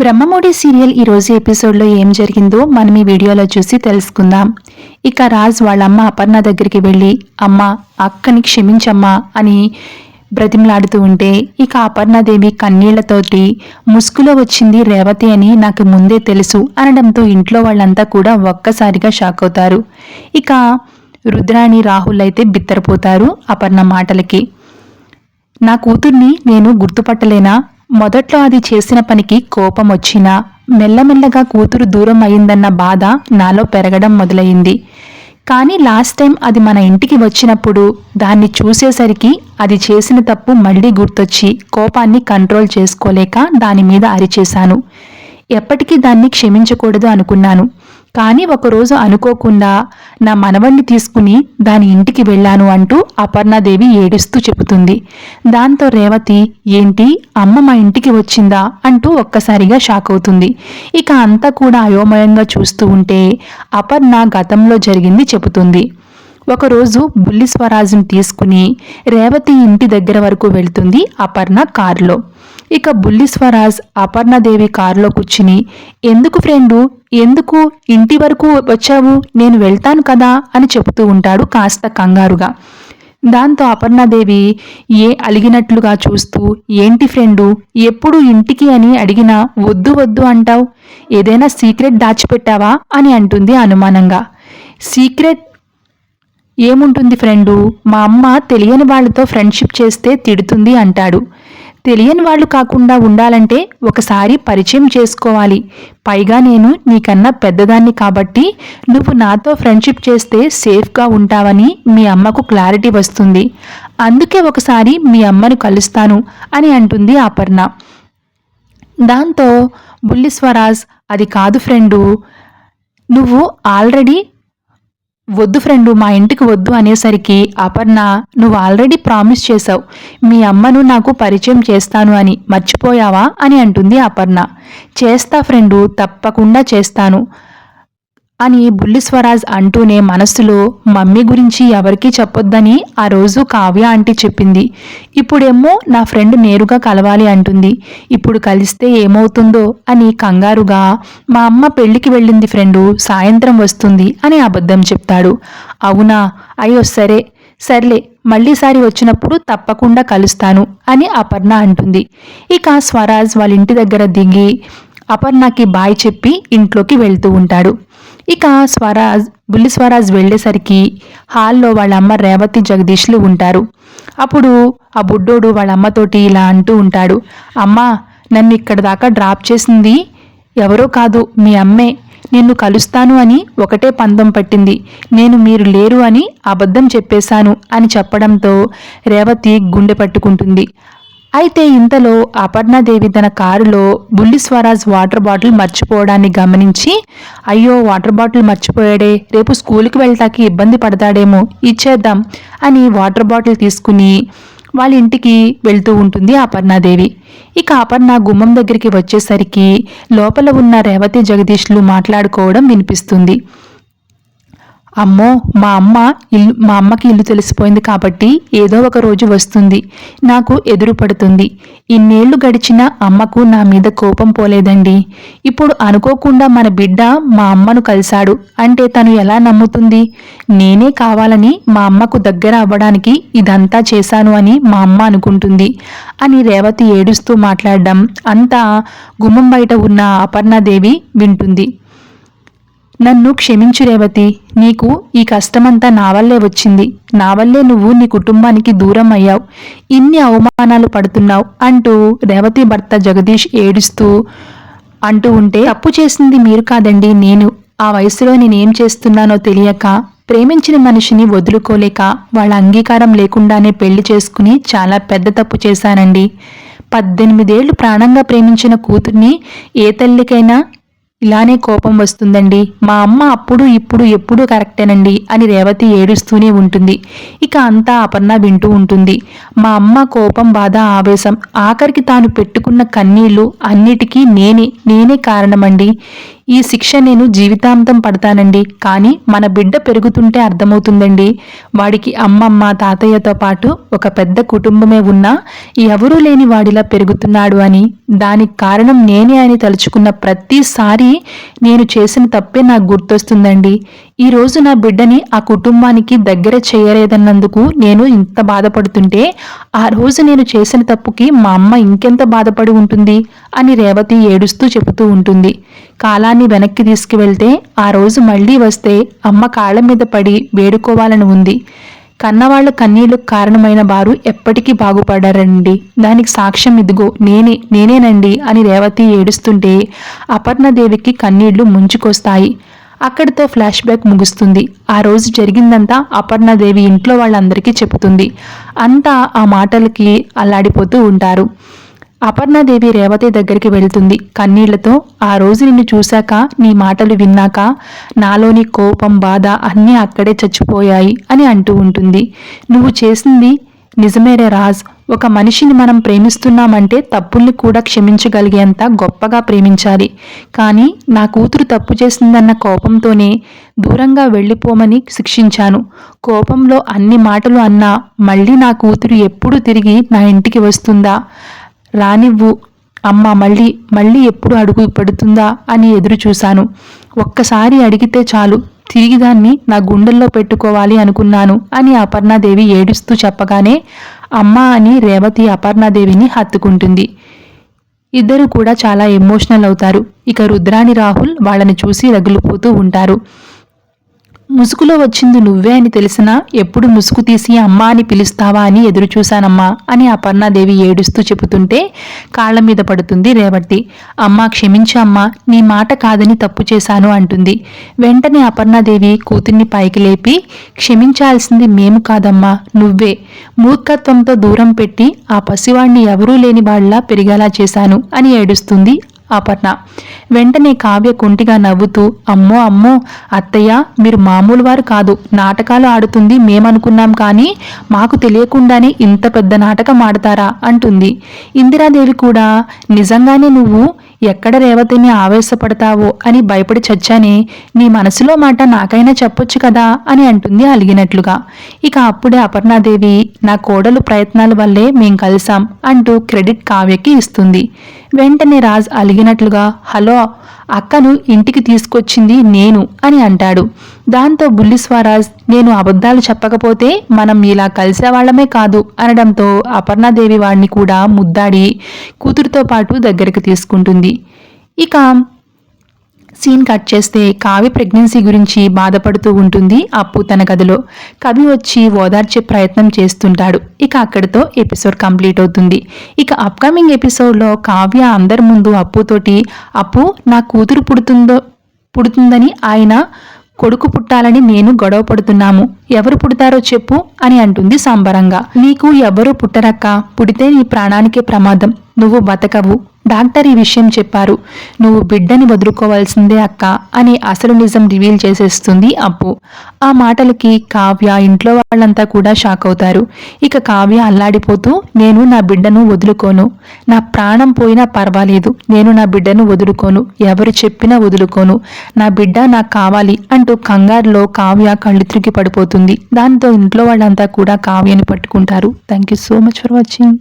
Brahmamudi serial ఈ రోజు ఎపిసోడ్లో ఏం జరిగిందో మనం ఈ వీడియోలో చూసి తెలుసుకుందాం. ఇక రాజ్ వాళ్ళమ్మ అపర్ణ దగ్గరికి వెళ్ళి అమ్మ అక్కని క్షమించమ్మా అని బ్రతిమలాడుతూ ఉంటే ఇక అపర్ణాదేవి కన్నీళ్ళతోటి ముసుగులో వచ్చింది రేవతి అని నాకు ముందే తెలుసు అనడంతో ఇంట్లో వాళ్ళంతా కూడా ఒక్కసారిగా షాక్ అవుతారు. ఇక రుద్రాణి రాహుల్ అయితే బిత్తరపోతారు అపర్ణ మాటలకి. నా కూతుర్ని నేను గుర్తుపట్టలేనా? మొదట్లో అది చేసిన పనికి కోపం వచ్చినా మెల్లమెల్లగా కూతురు దూరం అయిందన్న బాధ నాలో పెరగడం మొదలైంది. కానీ లాస్ట్ టైం అది మన ఇంటికి వచ్చినప్పుడు దాన్ని చూసేసరికి అది చేసిన తప్పు మళ్ళీ గుర్తొచ్చి కోపాన్ని కంట్రోల్ చేసుకోలేక దాని మీద అరిచేశాను. ఎప్పటికీ దాన్ని క్షమించకూడదు అనుకున్నాను. కానీ ఒకరోజు అనుకోకుండా నా మనవణ్ణి తీసుకుని దాని ఇంటికి వెళ్ళాను అంటూ అపర్ణాదేవి ఏడుస్తూ చెబుతుంది. దాంతో రేవతి ఏంటి? అమ్మ మా ఇంటికి వచ్చిందా? అంటూ ఒక్కసారిగా షాక్ అవుతుంది. ఇక అంతా కూడా అయోమయంగా చూస్తూ ఉంటే అపర్ణ గతంలో జరిగింది చెబుతుంది. ఒకరోజు బుల్లి స్వరాజ్ని తీసుకుని రేవతి ఇంటి దగ్గర వరకు వెళ్తుంది అపర్ణ కారులో. ఇక బుల్లి స్వరాజ్ అపర్ణదేవి కారులో కూర్చుని ఎందుకు ఫ్రెండు? ఎందుకు? ఇంటి వరకు వచ్చావు? నేను వెళ్తాను కదా? అని చెబుతూ ఉంటాడు కాస్త కంగారుగా. దాంతో అపర్ణాదేవి ఏ అలిగినట్లుగా చూస్తూ ఏంటి ఫ్రెండు? ఎప్పుడు ఇంటికి అని అడిగినా వద్దు వద్దు అంటావు? ఏదైనా సీక్రెట్ దాచిపెట్టావా? అని అంటుంది అనుమానంగా. సీక్రెట్? ఏముంటుంది ఫ్రెండు? మా అమ్మ తెలియని వాళ్ళతో ఫ్రెండ్షిప్ చేస్తే తిడుతుంది అంటాడు. తెలియని వాళ్ళు కాకుండా ఉండాలంటే ఒకసారి పరిచయం చేసుకోవాలి. పైగా నేను నీకన్నా పెద్దదాన్ని కాబట్టి నువ్వు నాతో ఫ్రెండ్షిప్ చేస్తే సేఫ్గా ఉంటావని మీ అమ్మకు క్లారిటీ వస్తుంది. అందుకే ఒకసారి మీ అమ్మను కలుస్తాను అని అంటుంది అపర్ణ. దాంతో బుల్లి స్వరాజ్ అది కాదు ఫ్రెండు. నువ్వు ఆల్రెడీ వద్దు ఫ్రెండు మా ఇంటికి వద్దు అనేసరికి అపర్ణ నువ్వు ఆల్రెడీ ప్రామిస్ చేశావు. మీ అమ్మను నాకు పరిచయం చేస్తాను అని మర్చిపోయావా అని అంటుంది అపర్ణ. చేస్తా ఫ్రెండు తప్పకుండా చేస్తాను. అని బుల్లి స్వరాజ్ అంటూనే మనస్సులో మమ్మీ గురించి ఎవరికీ చెప్పొద్దని ఆ రోజు కావ్య ఆంటీ చెప్పింది. ఇప్పుడేమో నా ఫ్రెండ్ నేరుగా కలవాలి అంటుంది. ఇప్పుడు కలిస్తే ఏమవుతుందో అని కంగారుగా మా అమ్మ పెళ్ళికి వెళ్ళింది ఫ్రెండు సాయంత్రం వస్తుంది అని అబద్ధం చెప్తాడు. అవునా? అయ్యో సరే సర్లే మళ్ళీసారి వచ్చినప్పుడు తప్పకుండా కలుస్తాను అని అపర్ణ అంటుంది. ఇక స్వరాజ్ వాళ్ళ ఇంటి దగ్గర దిగి అపర్ణకి బాయ్ చెప్పి ఇంట్లోకి వెళ్తూ ఉంటాడు. ఇక స్వరాజ్ బుల్లి స్వరాజ్ వెళ్ళేసరికి హాల్లో వాళ్ళ అమ్మ రేవతి జగదీష్లు ఉంటారు. అప్పుడు ఆ బుడ్డోడు వాళ్ళ అమ్మతోటి ఇలా అంటూ ఉంటాడు. అమ్మా నన్ను ఇక్కడ దాకా డ్రాప్ చేసింది ఎవరో కాదు మీ అమ్మే. నిన్ను కలుస్తాను అని ఒకటే పందం పట్టింది. నేను మీరు లేరు అని అబద్ధం చెప్పేశాను అని చెప్పడంతో రేవతి గుండె పట్టుకుంటుంది. అయితే ఇంతలో అపర్ణాదేవి తన కారులో బుల్లి స్వరాజ్ వాటర్ బాటిల్ మర్చిపోవడాన్ని గమనించి అయ్యో వాటర్ బాటిల్ మర్చిపోయాడే రేపు స్కూల్కి వెళ్తాకి ఇబ్బంది పడతాడేమో ఇచ్చేద్దాం అని వాటర్ బాటిల్ తీసుకుని వాళ్ళ ఇంటికి వెళ్తూ ఉంటుంది అపర్ణాదేవి ఇక అపర్ణ గుమ్మం దగ్గరికి వచ్చేసరికి లోపల ఉన్న రేవతి జగదీష్లు మాట్లాడుకోవడం వినిపిస్తుంది. అమ్మో మా అమ్మ ఇల్లు మా అమ్మకి ఇల్లు తెలిసిపోయింది కాబట్టి ఏదో ఒక రోజు వస్తుంది. నాకు ఎదురు పడుతుంది. ఇన్నేళ్ళు గడిచిన అమ్మకు నా మీద కోపం పోలేదండి. ఇప్పుడు అనుకోకుండా మన బిడ్డ మా అమ్మను కలిశాడు. అంటే తను ఎలా నమ్ముతుంది? నేనే కావాలని మా అమ్మకు దగ్గర అవ్వడానికి ఇదంతా చేశాను అని మా అమ్మ అనుకుంటుంది. అని రేవతి ఏడుస్తూ మాట్లాడడం అంతా గుమ్మం బయట ఉన్న అపర్ణాదేవి వింటుంది. నన్ను క్షమించు రేవతి. నీకు ఈ కష్టమంతా నా వల్లే వచ్చింది. నా వల్లే నువ్వు నీ కుటుంబానికి దూరం అయ్యావు. ఇన్ని అవమానాలు పడుతున్నావు అంటూ రేవతి భర్త జగదీష్ ఏడుస్తూ అంటూ ఉంటే తప్పు చేసింది మీరు కాదండి నేను. ఆ వయసులో నేనేం చేస్తున్నానో తెలియక ప్రేమించిన మనిషిని వదులుకోలేక వాళ్ళ అంగీకారం లేకుండానే పెళ్ళి చేసుకుని చాలా పెద్ద తప్పు చేశానండి. పద్దెనిమిదేళ్ళు ప్రాణంగా ప్రేమించిన కూతుర్ని ఏ తల్లికైనా ఇలానే కోపం వస్తుందండి. మా అమ్మ అప్పుడు ఇప్పుడు ఎప్పుడు కరెక్టేనండి అని రేవతి ఏడుస్తూనే ఉంటుంది. ఇక అంతా అపర్ణ వింటూ ఉంటుంది. మా అమ్మ కోపం బాధ ఆవేశం ఆఖరికి తాను పెట్టుకున్న కన్నీళ్ళు అన్నిటికీ నేనే నేనే కారణమండి. ఈ శిక్ష నేను జీవితాంతం పడతానండి. కానీ మన బిడ్డ పెరుగుతుంటే అర్థమవుతుందండి. వాడికి అమ్మమ్మ తాతయ్యతో పాటు ఒక పెద్ద కుటుంబమే ఉన్నా ఎవరూ లేని వాడిలా పెరుగుతున్నాడు అని. దానికి కారణం నేనే అని తలుచుకున్న ప్రతిసారి నేను చేసిన తప్పే నాకు గుర్తొస్తుందండి. ఈ రోజు నా బిడ్డని ఆ కుటుంబానికి దగ్గర చేయలేదన్నందుకు నేను ఇంత బాధపడుతుంటే ఆ రోజు నేను చేసిన తప్పుకి మా అమ్మ ఇంకెంత బాధపడి ఉంటుంది అని రేవతి ఏడుస్తూ చెబుతూ ఉంటుంది. కాలాన్ని వెనక్కి తీసుకువెళ్తే ఆ రోజు మళ్ళీ వస్తే అమ్మ కాళ్ళ మీద పడి వేడుకోవాలని ఉంది. కన్నవాళ్ళు కన్నీళ్ళకు కారణమైన వారు ఎప్పటికీ బాగుపడారండి. దానికి సాక్ష్యం ఇదిగో నేనే నేనేనండి అని రేవతి ఏడుస్తుంటే అపర్ణదేవికి కన్నీళ్ళు ముంచుకొస్తాయి. అక్కడితో ఫ్లాష్ బ్యాక్ ముగుస్తుంది. ఆ రోజు జరిగిందంతా అపర్ణదేవి ఇంట్లో వాళ్ళందరికీ చెబుతుంది. అంతా ఆ మాటలకి అల్లాడిపోతూ ఉంటారు. అపర్ణాదేవి రేవతి దగ్గరికి వెళ్తుంది. కన్నీళ్ళతో ఆ రోజు నిన్ను చూశాక నీ మాటలు విన్నాక నాలోని కోపం బాధ అన్నీ అక్కడే చచ్చిపోయాయి అని అంటూ ఉంటుంది. నువ్వు చేసింది నిజమేరే రాజ్. ఒక మనిషిని మనం ప్రేమిస్తున్నామంటే తప్పుల్ని కూడా క్షమించగలిగేంత గొప్పగా ప్రేమించాలి. కానీ నా కూతురు తప్పు చేసిందన్న కోపంతోనే దూరంగా వెళ్ళిపోమని శిక్షించాను. కోపంలో అన్ని మాటలు అన్నా మళ్ళీ నా కూతురు ఎప్పుడు తిరిగి నా ఇంటికి వస్తుందా? రానివ్వు. అమ్మ మళ్ళీ మళ్ళీ ఎప్పుడు అడుగు పడుతుందా అని ఎదురు చూశాను ఒక్కసారి అడిగితే చాలు. తిరిగి దాన్ని నా గుండెల్లో పెట్టుకోవాలి అనుకున్నాను అని అపర్ణాదేవి ఏడుస్తూ చెప్పగానే అమ్మ అని రేవతి అపర్ణాదేవిని హత్తుకుంటుంది. ఇద్దరు కూడా చాలా ఎమోషనల్ అవుతారు. ఇక రుద్రాణి రాహుల్ వాళ్ళని చూసి రగులుపోతూ ఉంటారు. ముసుగులో వచ్చింది నువ్వే అని తెలిసినా ఎప్పుడు ముసుగు తీసి అమ్మా అని పిలుస్తావా అని ఎదురుచూశానమ్మా అని అపర్ణాదేవి ఏడుస్తూ చెబుతుంటే కాళ్ళ మీద పడుతుంది రేవతి. అమ్మా క్షమించు అమ్మా నీ మాట కాదని తప్పు చేశాను అంటుంది. వెంటనే అపర్ణాదేవి కూతుర్ని పైకి లేపి క్షమించాల్సింది మేము కాదమ్మా నువ్వే. మూర్ఖత్వంతో దూరం పెట్టి ఆ పసివాణ్ణి ఎవరూ లేని వాళ్ళ పెరిగేలా చేశాను అని ఏడుస్తుంది అపర్ణ వెంటనే కావ్య కుంటిగా నవ్వుతూ అమ్మో అమ్మో అత్తయ్య మీరు మామూలు వారు కాదు. నాటకాలు ఆడుతుంది మేమనుకున్నాం కానీ మాకు తెలియకుండానే ఇంత పెద్ద నాటకం ఆడతారా? అంటుంది. ఇందిరాదేవి కూడా నిజంగానే నువ్వు ఎక్కడ రేవతిని ఆవేశపడతావో అని భయపడి చచ్చానే? నీ మనసులో మాట నాకైనా చెప్పొచ్చు కదా? అని అంటుంది అలిగినట్లుగా. ఇక అప్పుడే అపర్ణాదేవి నా కోడలు ప్రయత్నాల వల్లే మేం కలిసాం అంటూ క్రెడిట్ కావ్యకి ఇస్తుంది. వెంటనే రాజ్ అలిగినట్లుగా హలో అక్కను ఇంటికి తీసుకొచ్చింది నేను అని అంటాడు. దాంతో బుల్లి స్వరాజ్ నేను అబద్ధాలు చెప్పకపోతే మనం ఇలా కలిసేవాళ్ళమే కాదు అనడంతో అపర్ణాదేవి వాడిని కూడా ముద్దాడి కూతురుతో పాటు దగ్గరికి తీసుకుంటుంది. ఇక సీన్ కట్ చేస్తే కావ్య ప్రెగ్నెన్సీ గురించి బాధపడుతూ ఉంటుంది అప్పు తన గదిలో. కవి వచ్చి ఓదార్చే ప్రయత్నం చేస్తుంటాడు. ఇక అక్కడితో ఎపిసోడ్ కంప్లీట్ అవుతుంది. ఇక అప్కమింగ్ ఎపిసోడ్లో కావ్య అందరి ముందు అప్పుతోటి అప్పు నా కూతురు పుడుతుందో పుడుతుందని ఆయన కొడుకు పుట్టాలని నేను గొడవ పడుతున్నాము. ఎవరు పుడతారో చెప్పు అని అంటుంది సాంబరంగా. నీకు ఎవరు పుట్టరక్క? పుడితే నీ ప్రాణానికే ప్రమాదం. నువ్వు బతకవు. డాక్టర్ ఈ విషయం చెప్పారు. నువ్వు బిడ్డని వదులుకోవాల్సిందే అక్క అని అసలు నిజం రివీల్ చేసేస్తుంది అప్పు. ఆ మాటలకి కావ్య ఇంట్లో వాళ్ళంతా కూడా షాక్ అవుతారు. ఇక కావ్య అల్లాడిపోతూ నేను నా బిడ్డను వదులుకోను. నా ప్రాణం పోయినా పర్వాలేదు. నేను నా బిడ్డను వదులుకోను. ఎవరు చెప్పినా వదులుకోను. నా బిడ్డ నాకు కావాలి అంటూ కంగారులో కావ్య కళ్ళు తిరిగి పడిపోతుంది. దాంతో ఇంట్లో వాళ్ళంతా కూడా కావ్యని పట్టుకుంటారు. Thank you so much for watching